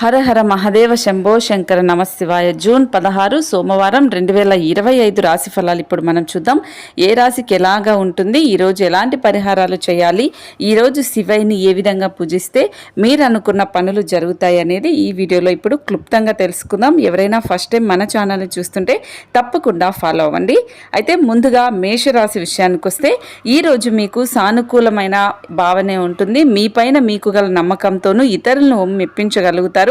హర హర మహదేవ శంభో శంకర నమశివాయ జూన్ పదహారు సోమవారం రెండు వేల ఇరవై ఐదు రాశి ఫలాలు ఇప్పుడు మనం చూద్దాం. ఏ రాశికి ఎలాగా ఉంటుంది? ఈరోజు ఎలాంటి పరిహారాలు చేయాలి? ఈరోజు శివయ్ని ఏ విధంగా పూజిస్తే మీరు అనుకున్న పనులు జరుగుతాయి అనేది ఈ వీడియోలో ఇప్పుడు క్లుప్తంగా తెలుసుకుందాం. ఎవరైనా ఫస్ట్ టైం మన ఛానల్ని చూస్తుంటే తప్పకుండా ఫాలో అవ్వండి. అయితే ముందుగా మేషరాశి విషయానికి వస్తే ఈరోజు మీకు సానుకూలమైన భావనే ఉంటుంది. మీ పైన మీకు గల నమ్మకంతోనూ ఇతరులను మెప్పించగలుగుతారు.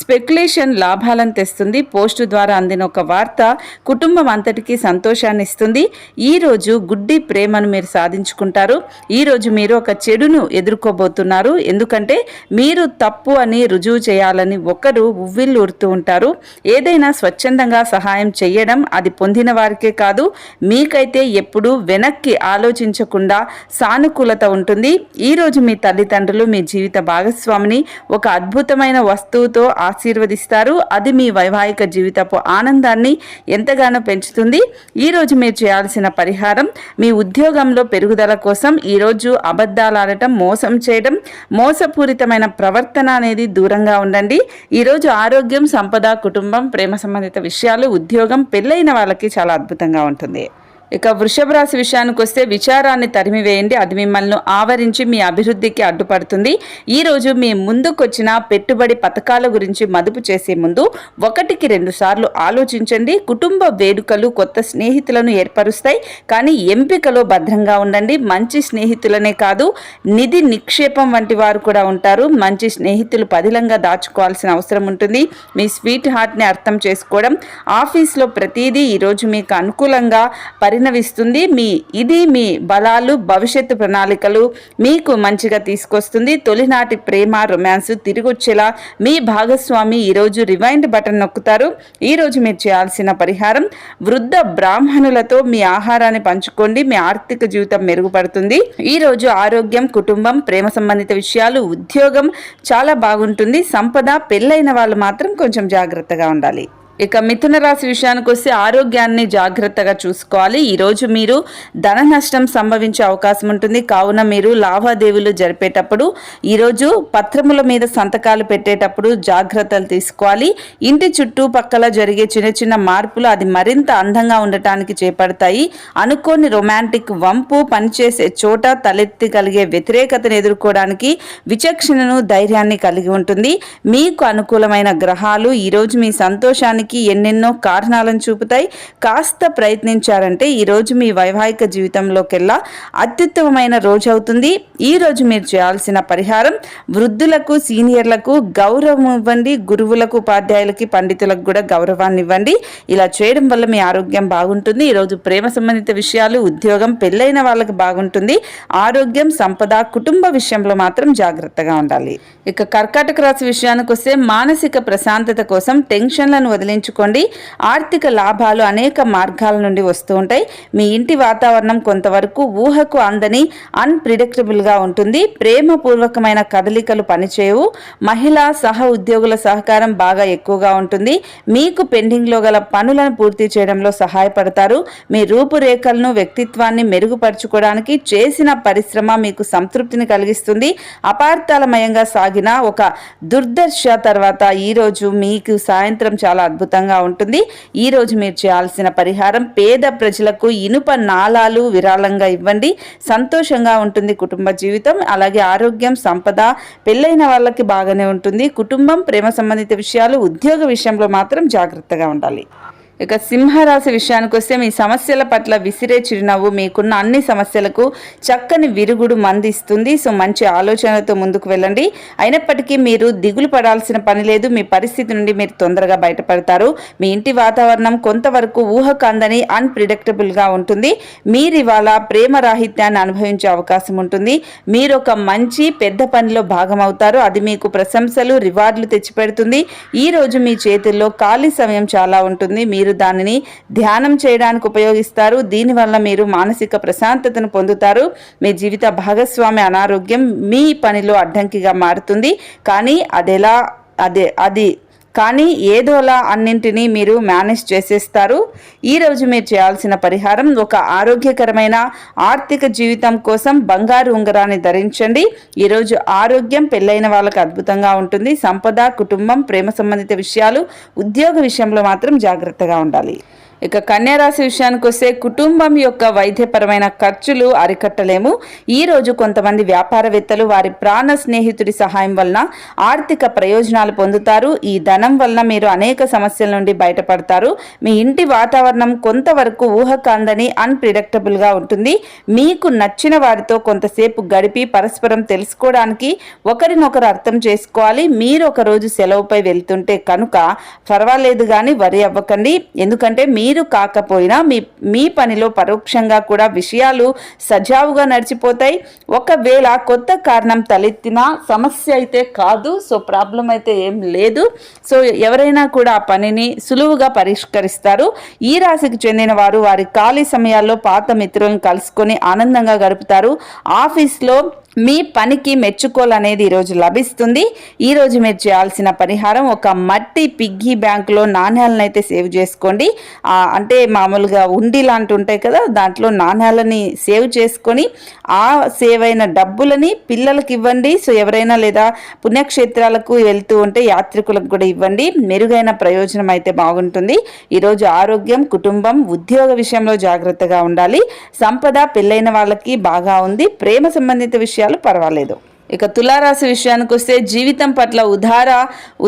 స్పెక్యులేషన్ లాభాలను తెస్తుంది. పోస్టు ద్వారా అందిన ఒక వార్త కుటుంబం అంతటికీ సంతోషాన్ని ఇస్తుంది. ఈ రోజు గుడ్డి ప్రేమను మీరు సాధించుకుంటారు. ఈ రోజు మీరు ఒక చెడును ఎదుర్కోబోతున్నారు. ఎందుకంటే మీరు తప్పు అని రుజువు చేయాలని ఒకరు ఉవ్విల్లు ఉంటారు. ఏదైనా స్వచ్ఛందంగా సహాయం చేయడం అది పొందిన వారికే కాదు. మీకైతే ఎప్పుడూ వెనక్కి ఆలోచించకుండా సానుకూలత ఉంటుంది. ఈ రోజు మీ తల్లిదండ్రులు మీ జీవిత భాగస్వామిని ఒక అద్భుతమైన వస్తువుతో ఆశీర్వదిస్తారు. అది మీ వైవాహిక జీవితపు ఆనందాన్ని ఎంతగానో పెంచుతుంది. ఈ రోజు మీరు చేయాల్సిన పరిహారం మీ ఉద్యోగంలో పెరుగుదల కోసం ఈరోజు అబద్ధాలాడటం మోసం చేయడం మోసపూరితమైన ప్రవర్తన అనేది దూరంగా ఉండండి. ఈరోజు ఆరోగ్యం సంపద కుటుంబం ప్రేమ సంబంధిత విషయాలు ఉద్యోగం పెళ్ళైన వాళ్ళకి చాలా అద్భుతంగా ఉంటుంది. ఇక వృషభ రాశి విషయానికి వస్తే విచారాన్ని తరిమివేయండి. అది మిమ్మల్ని ఆవరించి మీ అభివృద్ధికి అడ్డుపడుతుంది. ఈరోజు మీ ముందుకొచ్చిన పెట్టుబడి పథకాల గురించి మదుపు చేసే ముందు ఒకటికి రెండు సార్లు ఆలోచించండి. కుటుంబ వేడుకలు కొత్త స్నేహితులను ఏర్పరుస్తాయి. కానీ ఎంపికలో భద్రంగా ఉండండి. మంచి స్నేహితులనే కాదు నిధి నిక్షేపం వంటి వారు కూడా ఉంటారు. మంచి స్నేహితులు పదిలంగా దాచుకోవాల్సిన అవసరం ఉంటుంది. మీ స్వీట్ హార్ట్ని అర్థం చేసుకోవడం. ఆఫీస్లో ప్రతిదీ ఈరోజు మీకు అనుకూలంగా పరి పరిణమిస్తుంది. మీ ఇది మీ బలాలు భవిష్యత్తు ప్రణాళికలు మీకు మంచిగా తీసుకొస్తుంది. తొలినాటి ప్రేమ రొమాన్స్ తిరిగొచ్చేలా మీ భాగస్వామి ఈరోజు రివైండ్ బటన్ నొక్కుతారు. ఈరోజు మీరు చేయాల్సిన పరిహారం వృద్ధ బ్రాహ్మణులతో మీ ఆహారాన్ని పంచుకోండి. మీ ఆర్థిక జీవితం మెరుగుపడుతుంది. ఈరోజు ఆరోగ్యం కుటుంబం ప్రేమ సంబంధిత విషయాలు ఉద్యోగం చాలా బాగుంటుంది. సంపద పెళ్ళైన వాళ్ళు మాత్రం కొంచెం జాగ్రత్తగా ఉండాలి. ఇక మిథున రాశి విషయానికి వస్తే ఆరోగ్యాన్ని జాగ్రత్తగా చూసుకోవాలి. ఈరోజు మీరు ధన నష్టం సంభవించే అవకాశం ఉంటుంది. కావున మీరు లావాదేవీలు జరిపేటప్పుడు ఈరోజు పత్రముల మీద సంతకాలు పెట్టేటప్పుడు జాగ్రత్తలు తీసుకోవాలి. ఇంటి చుట్టుపక్కల జరిగే చిన్న చిన్న మార్పులు అది మరింత అందంగా ఉండటానికి చేపడతాయి. అనుకోని రొమాంటిక్ వంపు పనిచేసే చోట తలెత్తి కలిగే వ్యతిరేకతను ఎదుర్కోవడానికి విచక్షణను ధైర్యాన్ని కలిగి ఉంటుంది. మీకు అనుకూలమైన గ్రహాలు ఈరోజు మీ సంతోషానికి ఎన్నెన్నో కారణాలను చూపుతాయి. కాస్త ప్రయత్నించారంటే ఈరోజు మీ వైవాహిక జీవితంలోకెల్లా అత్యుత్తమమైన రోజు అవుతుంది. ఈ రోజు మీరు చేయాల్సిన పరిహారం వృద్ధులకు సీనియర్లకు గౌరవం ఇవ్వండి గురువులకు ఉపాధ్యాయులకి పండితులకు కూడా గౌరవాన్ని ఇవ్వండి ఇలా చేయడం వల్ల మీ ఆరోగ్యం బాగుంటుంది. ఈరోజు ప్రేమ సంబంధిత విషయాలు ఉద్యోగం పెళ్ళైన వాళ్ళకి బాగుంటుంది. ఆరోగ్యం సంపద కుటుంబ విషయంలో మాత్రం జాగ్రత్తగా ఉండాలి. ఇక కర్కాటక రాశి విషయానికి వస్తే మానసిక ప్రశాంతత కోసం టెన్షన్లను వదిలించుకోండి ఆర్థిక లాభాలు అనేక మార్గాల నుండి వస్తూ ఉంటాయి. మీ ఇంటి వాతావరణం కొంతవరకు ఊహకు అందని అన్ప్రిడిక్టబుల్గా ఉంటుంది. ప్రేమపూర్వకమైన కదలికలు పనిచేయవు. మహిళా సహ ఉద్యోగుల సహకారం బాగా ఎక్కువగా ఉంటుంది. మీకు పెండింగ్లో గల పనులను పూర్తి చేయడంలో సహాయపడతారు. మీ రూపురేఖలను వ్యక్తిత్వాన్ని మెరుగుపరుచుకోవడానికి చేసిన పరిశ్రమ మీకు సంతృప్తిని కలిగిస్తుంది. అపార్థాలమయంగా సాగిన ఒక దుర్దర్శ తర్వాత ఈరోజు మీకు సాయంత్రం చాలా అద్భుతంగా ఉంటుంది. ఈరోజు మీరు చేయాల్సిన పరిహారం పేద ప్రజలకు ఇనుప నాళాలు విరాళంగా ఇవ్వండి. సంతోషంగా ఉంటుంది కుటుంబ జీవితం. అలాగే ఆరోగ్యం సంపద పెళ్ళైన వాళ్ళకి బాగానే ఉంటుంది. కుటుంబం ప్రేమ సంబంధిత విషయాలు ఉద్యోగ విషయంలో మాత్రం జాగ్రత్తగా ఉండాలి. ఇక సింహరాశి విషయానికి వస్తే మీ సమస్యల పట్ల విసిరే చిరునవ్వు మీకున్న అన్ని సమస్యలకు చక్కని విరుగుడు మందిస్తుంది. సో మంచి ఆలోచనలతో ముందుకు వెళ్ళండి. అయినప్పటికీ మీరు దిగులు పడాల్సిన పని లేదు. మీ పరిస్థితి నుండి మీరు తొందరగా బయటపడతారు. మీ ఇంటి వాతావరణం కొంతవరకు ఊహకు అందని అన్ప్రిడిక్టబుల్గా ఉంటుంది. మీరు ఇవాళ ప్రేమ రాహిత్యాన్ని అనుభవించే అవకాశం ఉంటుంది. మీరు ఒక మంచి పెద్ద పనిలో భాగమవుతారు. అది మీకు ప్రశంసలు రివార్డులు తెచ్చిపెడుతుంది. ఈ రోజు మీ చేతుల్లో ఖాళీ సమయం చాలా ఉంటుంది. మీరు దానిని ధ్యానం చేయడానికి ఉపయోగిస్తారు. దీనివల్ల మీరు మానసిక ప్రశాంతతను పొందుతారు. మీ జీవిత భాగస్వామి అనారోగ్యం మీ పనిలో అడ్డంకిగా మారుతుంది. కానీ అదెలా అదే అది కానీ ఏదోలా అన్నింటినీ మీరు మేనేజ్ చేసేస్తారు? ఈరోజు మీరు చేయాల్సిన పరిహారం ఒక ఆరోగ్యకరమైన ఆర్థిక జీవితం కోసం బంగారు ఉంగరాన్ని ధరించండి. ఈరోజు ఆరోగ్యం పెళ్ళైన వాళ్ళకి అద్భుతంగా ఉంటుంది. సంపద కుటుంబం ప్రేమ సంబంధిత విషయాలు ఉద్యోగ విషయంలో మాత్రం జాగ్రత్తగా ఉండాలి. ఇక కన్యారాశి విషయానికి వస్తే కుటుంబం యొక్క వైద్యపరమైన ఖర్చులు అరికట్టలేము. ఈ రోజు కొంతమంది వ్యాపారవేత్తలు వారి ప్రాణ స్నేహితుడి సహాయం వలన ఆర్థిక ప్రయోజనాలు పొందుతారు. ఈ ధనం వలన మీరు అనేక సమస్యల నుండి బయటపడతారు. మీ ఇంటి వాతావరణం కొంతవరకు ఊహకందని అన్ప్రిడక్టబుల్గా ఉంటుంది. మీకు నచ్చిన వారితో కొంతసేపు గడిపి పరస్పరం తెలుసుకోవడానికి ఒకరినొకరు అర్థం చేసుకోవాలి. మీరు ఒక రోజు సెలవుపై వెళ్తుంటే కనుక పర్వాలేదు కానీ వరి అవ్వకండి. ఎందుకంటే మీ మీరు కాకపోయినా మీ మీ పనిలో పరోక్షంగా కూడా విషయాలు సజావుగా నడిచిపోతాయి. ఒకవేళ కొత్త కారణం తలెత్తినా సమస్య అయితే కాదు సో ప్రాబ్లం అయితే ఏం లేదు. సో ఎవరైనా కూడా ఆ పనిని సులువుగా పరిష్కరిస్తారు. ఈ రాశికి చెందిన వారు వారి ఖాళీ సమయాల్లో పాత మిత్రులను కలుసుకొని ఆనందంగా గడుపుతారు. ఆఫీస్లో మీ పనికి మెచ్చుకోలు అనేది ఈరోజు లభిస్తుంది. ఈరోజు మీరు చేయాల్సిన పరిహారం ఒక మట్టి పిగ్గీ బ్యాంకులో నాణ్యాలను అయితే సేవ్ చేసుకోండి. అంటే మామూలుగా ఉండి లాంటి ఉంటాయి కదా దాంట్లో నాణ్యాలని సేవ్ చేసుకొని ఆ సేవ్ అయిన డబ్బులని పిల్లలకి ఇవ్వండి. సో ఎవరైనా లేదా పుణ్యక్షేత్రాలకు వెళ్తూ ఉంటే యాత్రికులకు కూడా ఇవ్వండి. మెరుగైన ప్రయోజనం అయితే బాగుంటుంది. ఈరోజు ఆరోగ్యం కుటుంబం ఉద్యోగ విషయంలో జాగ్రత్తగా ఉండాలి. సంపద పెళ్ళైన వాళ్ళకి బాగా ఉంది. ప్రేమ సంబంధిత విషయం విషయాలు పర్వాలేదు. ఇక తులారాశి విషయానికి వస్తే జీవితం పట్ల ఉదార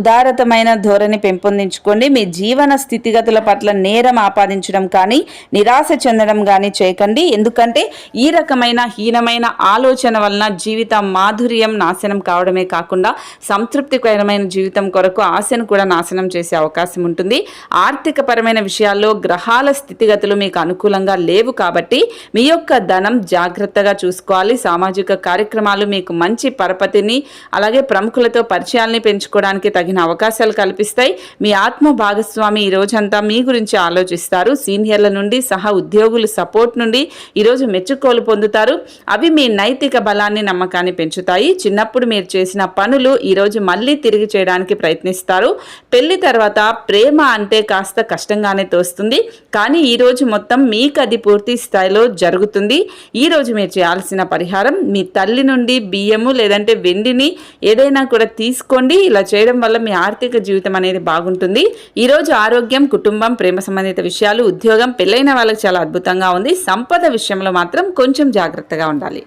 ఉదారతమైన ధోరణి పెంపొందించుకోండి. మీ జీవన స్థితిగతుల పట్ల నేరం ఆపాదించడం కానీ నిరాశ చెందడం కానీ చేయకండి. ఎందుకంటే ఈ రకమైన హీనమైన ఆలోచన వలన జీవిత మాధుర్యం నాశనం కావడమే కాకుండా సంతృప్తికరమైన జీవితం కొరకు ఆశను కూడా నాశనం చేసే అవకాశం ఉంటుంది. ఆర్థిక పరమైన విషయాల్లో గ్రహాల స్థితిగతులు మీకు అనుకూలంగా లేవు కాబట్టి మీ యొక్క ధనం జాగ్రత్తగా చూసుకోవాలి. సామాజిక కార్యక్రమాలు మీకు మంచి పరపతిని అలాగే ప్రముఖులతో పరిచయాల్ని పెంచుకోవడానికి తగిన అవకాశాలు కల్పిస్తాయి. మీ ఆత్మ భాగస్వామి ఈ రోజంతా మీ గురించి ఆలోచిస్తారు. సీనియర్ల నుండి సహా ఉద్యోగుల సపోర్ట్ నుండి ఈరోజు మెచ్చుకోలు పొందుతారు. అవి మీ నైతిక బలాన్ని నమ్మకాన్ని పెంచుతాయి. చిన్నప్పుడు మీరు చేసిన పనులు ఈరోజు మళ్ళీ తిరిగి చేయడానికి ప్రయత్నిస్తారు. పెళ్ళి తర్వాత ప్రేమ అంటే కాస్త కష్టంగానే తోస్తుంది. కానీ ఈ రోజు మొత్తం మీకు అది పూర్తి స్థాయిలో జరుగుతుంది. ఈ రోజు మీరు చేయాల్సిన పరిహారం మీ తల్లి నుండి బియ్యము లేదంటే వెండిని ఏదైనా కూడా తీసుకోండి. ఇలా చేయడం వల్ల మీ ఆర్థిక జీవితం అనేది బాగుంటుంది. ఈ రోజు ఆరోగ్యం కుటుంబం ప్రేమ సంబంధిత విషయాలు ఉద్యోగం పెళ్ళైన వాళ్ళకి చాలా అద్భుతంగా ఉంది. సంపద విషయంలో మాత్రం కొంచెం జాగ్రత్తగా ఉండాలి.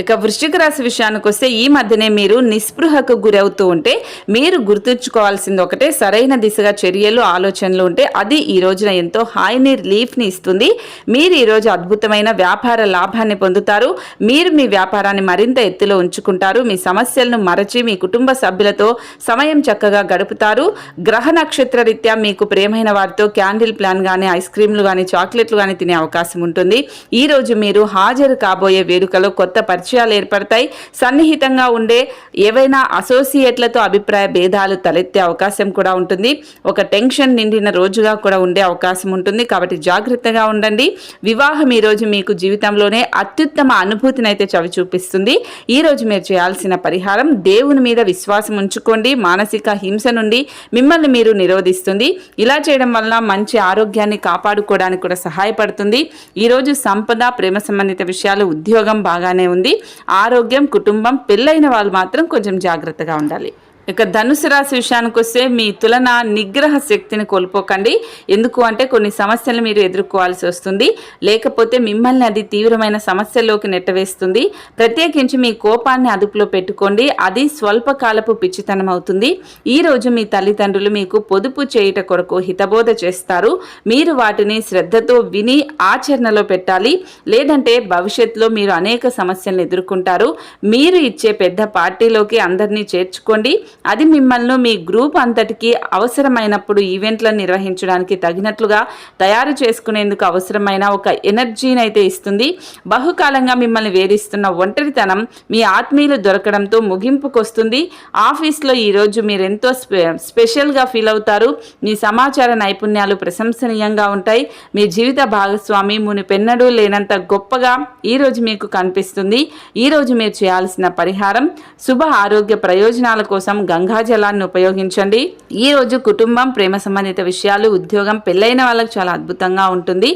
ఇక వృశ్చిక రాశి విషయానికి వస్తే ఈ మధ్యనే మీరు నిస్పృహకు గురవుతూ ఉంటే మీరు గుర్తుంచుకోవాల్సింది ఒకటే సరైన దిశగా చర్యలు ఆలోచనలు ఉంటే అది ఈ రోజున ఎంతో హాయిని రిలీఫ్ని ఇస్తుంది. మీరు ఈరోజు అద్భుతమైన వ్యాపార లాభాన్ని పొందుతారు. మీరు మీ వ్యాపారాన్ని మరింత ఎత్తులో ఉంచుకుంటారు. మీ సమస్యలను మరచి మీ కుటుంబ సభ్యులతో సమయం చక్కగా గడుపుతారు. గ్రహ నక్షత్ర రీత్యా మీకు ప్రేమైన వారితో క్యాండిల్ ప్లాన్ కానీ ఐస్ క్రీమ్లు కానీ చాక్లెట్లు కానీ తినే అవకాశం ఉంటుంది. ఈరోజు మీరు హాజరు కాబోయే వేడుకలో కొత్త పరిచయం పరిచయాలు ఏర్పడతాయి. సన్నిహితంగా ఉండే ఏవైనా అసోసియేట్లతో అభిప్రాయ భేదాలు తలెత్తే అవకాశం కూడా ఉంటుంది. ఒక టెన్షన్ నిండిన రోజుగా కూడా ఉండే అవకాశం ఉంటుంది. కాబట్టి జాగ్రత్తగా ఉండండి. వివాహం ఈ రోజు మీకు జీవితంలోనే అత్యుత్తమ అనుభూతిని అయితే చవి చూపిస్తుంది ఈ రోజు మీరు చేయాల్సిన పరిహారం దేవుని మీద విశ్వాసం ఉంచుకోండి. మానసిక హింస నుండి మిమ్మల్ని మీరు నిరోధిస్తుంది. ఇలా చేయడం వల్ల మంచి ఆరోగ్యాన్ని కాపాడుకోవడానికి కూడా సహాయపడుతుంది. ఈరోజు సంపద ప్రేమ సంబంధిత విషయాలు ఉద్యోగం బాగానే ఉంది. ఆరోగ్యం కుటుంబం పెళ్ళైన వాళ్ళు మాత్రం కొంచెం జాగ్రత్తగా ఉండాలి. ఇక ధనుసు రాశి విషయానికి వస్తే మీ తులన నిగ్రహ శక్తిని కోల్పోకండి. ఎందుకు అంటే కొన్ని సమస్యలు మీరు ఎదుర్కోవాల్సి వస్తుంది. లేకపోతే మిమ్మల్ని అది తీవ్రమైన సమస్యల్లోకి నెట్టవేస్తుంది. ప్రత్యేకించి మీ కోపాన్ని అదుపులో పెట్టుకోండి. అది స్వల్పకాలపు పిచ్చితనం అవుతుంది. ఈ రోజు మీ తల్లిదండ్రులు మీకు పొదుపు చేయుట కొరకు హితబోధ చేస్తారు. మీరు వాటిని శ్రద్ధతో విని ఆచరణలో పెట్టాలి. లేదంటే భవిష్యత్తులో మీరు అనేక సమస్యలను ఎదుర్కొంటారు. మీరు ఇచ్చే పెద్ద పార్టీలోకి అందరినీ చేర్చుకోండి. అది మిమ్మల్ని మీ గ్రూప్ అంతటికి అవసరమైనప్పుడు ఈవెంట్లను నిర్వహించడానికి తగినట్లుగా తయారు చేసుకునేందుకు అవసరమైన ఒక ఎనర్జీని అయితే ఇస్తుంది. బహుకాలంగా మిమ్మల్ని వేధిస్తున్న ఒంటరితనం మీ ఆత్మీయులు దొరకడంతో ముగింపుకొస్తుంది. ఆఫీస్లో ఈరోజు మీరు ఎంతో స్పె స్పెషల్గా ఫీల్ అవుతారు. మీ సమాచార నైపుణ్యాలు ప్రశంసనీయంగా ఉంటాయి. మీ జీవిత భాగస్వామి మునిపెన్నడూ లేనంత గొప్పగా ఈరోజు మీకు కనిపిస్తుంది. ఈరోజు మీరు చేయాల్సిన పరిహారం శుభ ఆరోగ్య ప్రయోజనాల కోసం గంగాజలాన్ని ఉపయోగించండి. ఈ రోజు కుటుంబం ప్రేమ సంబంధిత విషయాలు ఉద్యోగం పెళ్ళైన వాళ్ళకు చాలా అద్భుతంగా ఉంటుంది.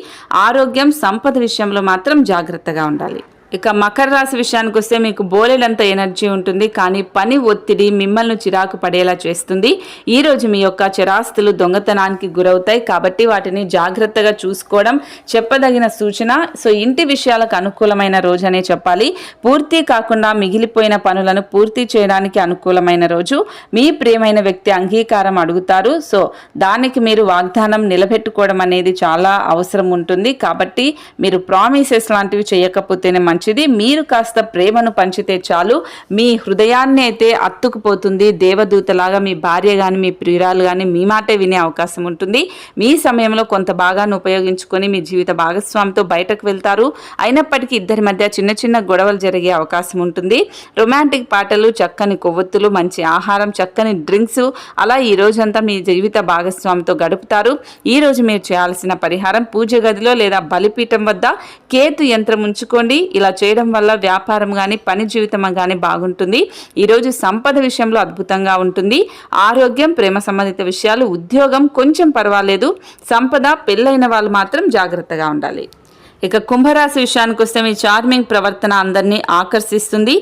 ఆరోగ్యం సంపద విషయంలో మాత్రం జాగ్రత్తగా ఉండాలి. ఇక మకర రాశి విషయానికి వస్తే మీకు బోలెడంత ఎనర్జీ ఉంటుంది కానీ పని ఒత్తిడి మిమ్మల్ని చిరాకు పడేలా చేస్తుంది. ఈ రోజు మీ యొక్క చిరాస్తులు దొంగతనానికి గురవుతాయి కాబట్టి వాటిని జాగ్రత్తగా చూసుకోవడం చెప్పదగిన సూచన. సో ఇంటి విషయాలకు అనుకూలమైన రోజు అనే చెప్పాలి. పూర్తి కాకుండా మిగిలిపోయిన పనులను పూర్తి చేయడానికి అనుకూలమైన రోజు. మీ ప్రియమైన వ్యక్తి అంగీకారం అడుగుతారు. సో దానికి మీరు వాగ్దానం నిలబెట్టుకోవడం అనేది చాలా అవసరం ఉంటుంది. కాబట్టి మీరు ప్రామిసెస్ లాంటివి చేయకపోతేనే మంచి మంచిది. మీరు కాస్త ప్రేమను పంచితే చాలు. మీ హృదయాన్ని అయితే అత్తుకుపోతుంది. దేవదూతలాగా మీ భార్య కానీ మీ ప్రియురాలు కానీ మీ మాటే వినే అవకాశం ఉంటుంది. మీ సమయంలో కొంత భాగాన్ని ఉపయోగించుకొని మీ జీవిత భాగస్వామితో బయటకు వెళ్తారు. అయినప్పటికీ ఇద్దరి మధ్య చిన్న చిన్న గొడవలు జరిగే అవకాశం ఉంటుంది. రొమాంటిక్ పాటలు చక్కని కొవ్వొత్తులు మంచి ఆహారం చక్కని డ్రింక్స్ అలా ఈ రోజంతా మీ జీవిత భాగస్వామితో గడుపుతారు. ఈ రోజు మీరు చేయాల్సిన పరిహారం పూజ గదిలో లేదా బలిపీఠం వద్ద కేతు యంత్రం ఉంచుకోండి. ఇలా చేయడం వల్ల వ్యాపారం కానీ పని జీవితం కానీ బాగుంటుంది. ఈరోజు సంపద విషయంలో అద్భుతంగా ఉంటుంది. ఆరోగ్యం ప్రేమ సంబంధిత విషయాలు ఉద్యోగం కొంచెం పర్వాలేదు. సంపద పెళ్ళైన వాళ్ళు మాత్రం జాగ్రత్తగా ఉండాలి. ఇక కుంభరాశి విషయానికి వస్తే మీ చార్మింగ్ ప్రవర్తన అందరినీ ఆకర్షిస్తుంది.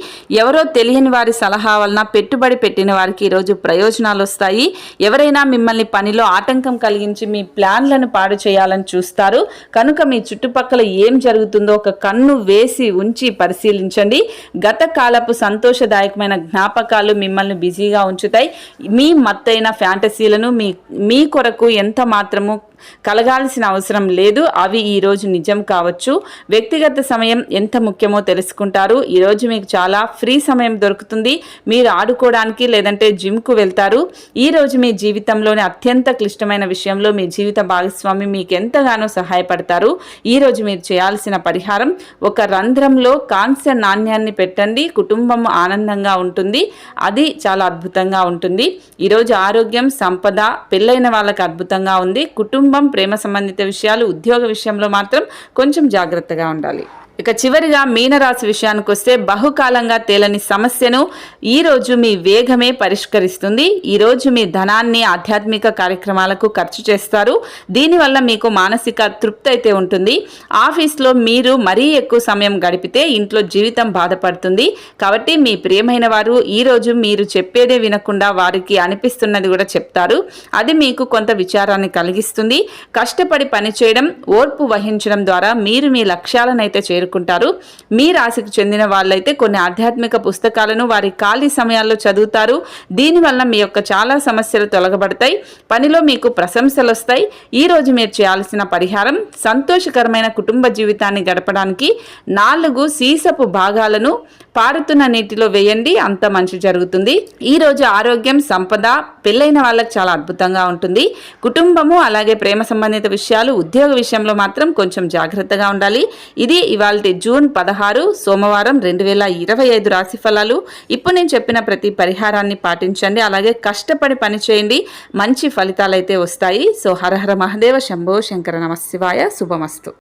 ఎవరో తెలియని వారి సలహా వలన పెట్టుబడి పెట్టిన వారికి ఈరోజు ప్రయోజనాలు వస్తాయి. ఎవరైనా మిమ్మల్ని పనిలో ఆటంకం కలిగించి మీ ప్లాన్లను పాడు చేయాలని చూస్తారు. కనుక మీ చుట్టుపక్కల ఏం జరుగుతుందో ఒక కన్ను వేసి ఉంచి పరిశీలించండి. గత కాలపు సంతోషదాయకమైన జ్ఞాపకాలు మిమ్మల్ని బిజీగా ఉంచుతాయి. మీ మత్తైన ఫ్యాంటసీలను మీ మీ కొరకు ఎంత మాత్రము కలగాల్సిన అవసరం లేదు. అవి ఈరోజు నిజం కావచ్చు. వ్యక్తిగత సమయం ఎంత ముఖ్యమో తెలుసుకుంటారు. ఈరోజు మీకు చాలా ఫ్రీ సమయం దొరుకుతుంది. మీరు ఆడుకోవడానికి లేదంటే జిమ్కు వెళ్తారు. ఈరోజు మీ జీవితంలోని అత్యంత క్లిష్టమైన విషయంలో మీ జీవిత భాగస్వామి మీకు ఎంతగానో సహాయపడతారు. ఈరోజు మీరు చేయాల్సిన పరిహారం ఒక రంధ్రంలో కాంస్య నాణ్యాన్ని పెట్టండి. కుటుంబం ఆనందంగా ఉంటుంది. అది చాలా అద్భుతంగా ఉంటుంది. ఈరోజు ఆరోగ్యం సంపద పెళ్ళైన వాళ్ళకి అద్భుతంగా ఉంది. కుటుంబం కుటుంబం ప్రేమ సంబంధిత విషయాలు ఉద్యోగ విషయంలో మాత్రం కొంచెం జాగ్రత్తగా ఉండాలి. ఇక చివరిగా మీనరాశి విషయానికి వస్తే బహుకాలంగా తేలని సమస్యను ఈ రోజు మీ వేగమే పరిష్కరిస్తుంది. ఈరోజు మీ ధనాన్ని ఆధ్యాత్మిక కార్యక్రమాలకు ఖర్చు చేస్తారు. దీనివల్ల మీకు మానసిక తృప్తి అయితే ఉంటుంది. ఆఫీస్లో మీరు మరీ ఎక్కువ సమయం గడిపితే ఇంట్లో జీవితం బాధపడుతుంది. కాబట్టి మీ ప్రియమైన వారు ఈ రోజు మీరు చెప్పేదే వినకుండా వారికి అనిపిస్తున్నది కూడా చెప్తారు. అది మీకు కొంత విచారాన్ని కలిగిస్తుంది. కష్టపడి పనిచేయడం ఓర్పు వహించడం ద్వారా మీరు మీ లక్ష్యాలను అయితే చేరుకుంటారు మీ రాశికి చెందిన వాళ్ళైతే కొన్ని ఆధ్యాత్మిక పుస్తకాలను వారి ఖాళీ సమయాల్లో చదువుతారు. దీనివల్ల మీ యొక్క చాలా సమస్యలు తొలగబడతాయి. పనిలో మీకు ప్రశంసలు వస్తాయి. ఈ రోజు మీరు చేయాల్సిన పరిహారం సంతోషకరమైన కుటుంబ జీవితాన్ని గడపడానికి నాలుగు సీసపు భాగాలను పారుతున్న నీటిలో వేయండి. అంత మంచి జరుగుతుంది. ఈ రోజు ఆరోగ్యం సంపద పెళ్ళైన వాళ్ళకి చాలా అద్భుతంగా ఉంటుంది. కుటుంబము అలాగే ప్రేమ సంబంధిత విషయాలు ఉద్యోగ విషయంలో మాత్రం కొంచెం జాగ్రత్తగా ఉండాలి. ఇది ఇవాళ జూన్ పదహారు సోమవారం రెండు వేల ఇరవై ఐదు రాశి ఫలాలు. ఇప్పుడు నేను చెప్పిన ప్రతి పరిహారాన్ని పాటించండి అలాగే కష్టపడి పని చేయండి మంచి ఫలితాలు అయితే వస్తాయి. సో హరహర మహదేవ శంభో శంకర నమశివాయ శుభమస్తు.